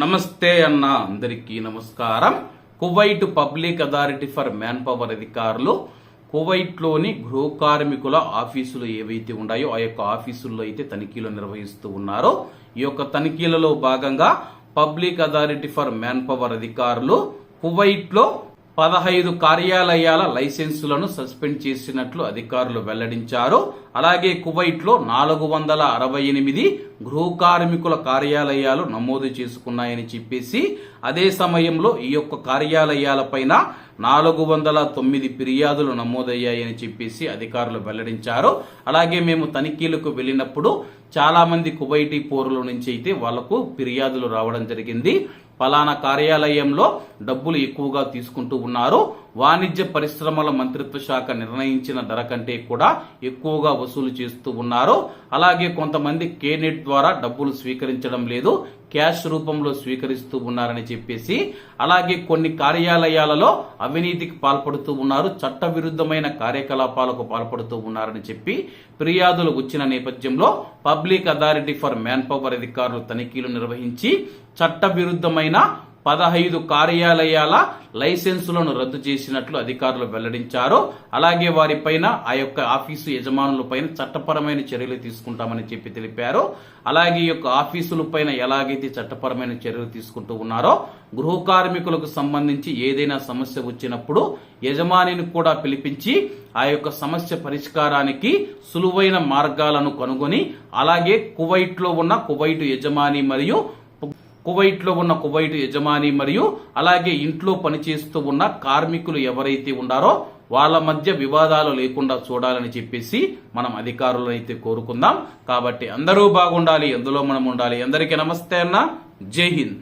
నమస్తే అన్న అందరికీ నమస్కారం. Kuwait public authority for manpower అధికారులు కువైట్లోని గృహ కార్మికుల ఆఫీసులు ఏవైతే ఉన్నాయో ఆ యొక్క ఆఫీసుల్లో అయితే తనిఖీలు నిర్వహిస్తూ ఉన్నారో ఈ యొక్క తనిఖీలలో భాగంగా public authority for manpower అధికారులు కువైట్లో పదహైదు కార్యాలయాల లైసెన్సులను సస్పెండ్ చేసినట్లు అధికారులు వెల్లడించారు. అలాగే కువైట్లో నాలుగు వందల అరవై ఎనిమిది గృహ కార్మికుల కార్యాలయాలు నమోదు చేసుకున్నాయని చెప్పేసి అదే సమయంలో ఈ యొక్క కార్యాలయాలపైన నాలుగు వందల తొమ్మిది ఫిర్యాదులు నమోదయ్యాయని చెప్పేసి అధికారులు వెల్లడించారు. అలాగే మేము తనిఖీలకు వెళ్ళినప్పుడు చాలామంది కువైటీ పౌరుల నుంచి అయితే వాళ్ళకు ఫిర్యాదులు రావడం జరిగింది. ఫలానా కార్యాలయంలో డబ్బులు ఎక్కువగా తీసుకుంటూ ఉన్నారు. వాణిజ్య పరిశ్రమల మంత్రిత్వ శాఖ నిర్ణయించిన ధర కంటే కూడా ఎక్కువగా వసూలు చేస్తూ ఉన్నారు. అలాగే కొంతమంది కేనెట్ ద్వారా డబ్బులు స్వీకరించడం లేదు. క్యాష్ రూపంలో స్వీకరిస్తూ ఉన్నారని చెప్పేసి అలాగే కొన్ని కార్యాలయాలలో అవినీతికి పాల్పడుతూ ఉన్నారు చట్టవిరుద్ధమైన కార్యకలాపాలకు పాల్పడుతూ ఉన్నారని చెప్పి ఫిర్యాదులు వచ్చిన నేపథ్యంలో public authority for manpower అధికారులు తనిఖీలు నిర్వహించి చట్టవిరుద్ధమైన పదహైదు కార్యాలయాల లైసెన్సులను రద్దు చేసినట్లు అధికారులు వెల్లడించారు. అలాగే వారిపైన ఆ యొక్క ఆఫీసు యజమానులపైన చట్టపరమైన చర్యలు తీసుకుంటామని చెప్పి తెలిపారు. అలాగే ఈ యొక్క ఆఫీసులపైన ఎలాగైతే చట్టపరమైన చర్యలు తీసుకుంటూ ఉన్నారో గృహ కార్మికులకు సంబంధించి ఏదైనా సమస్య వచ్చినప్పుడు యజమానిని కూడా పిలిపించి ఆ యొక్క సమస్య పరిష్కారానికి సులువైన మార్గాలను కనుగొని అలాగే కువైట్లో ఉన్న కువైట్ యజమాని మరియు కువైట్లో ఉన్న కువైట్ యజమాని మరియు అలాగే ఇంట్లో పనిచేస్తూ ఉన్న కార్మికులు ఎవరైతే ఉన్నారో వాళ్ళ మధ్య వివాదాలు లేకుండా చూడాలని చెప్పేసి మనం అధికారులను అయితే కోరుకుందాం. కాబట్టి అందరూ బాగుండాలి ఎందులో మనం ఉండాలి. అందరికీ నమస్తే అన్న. జై హింద్.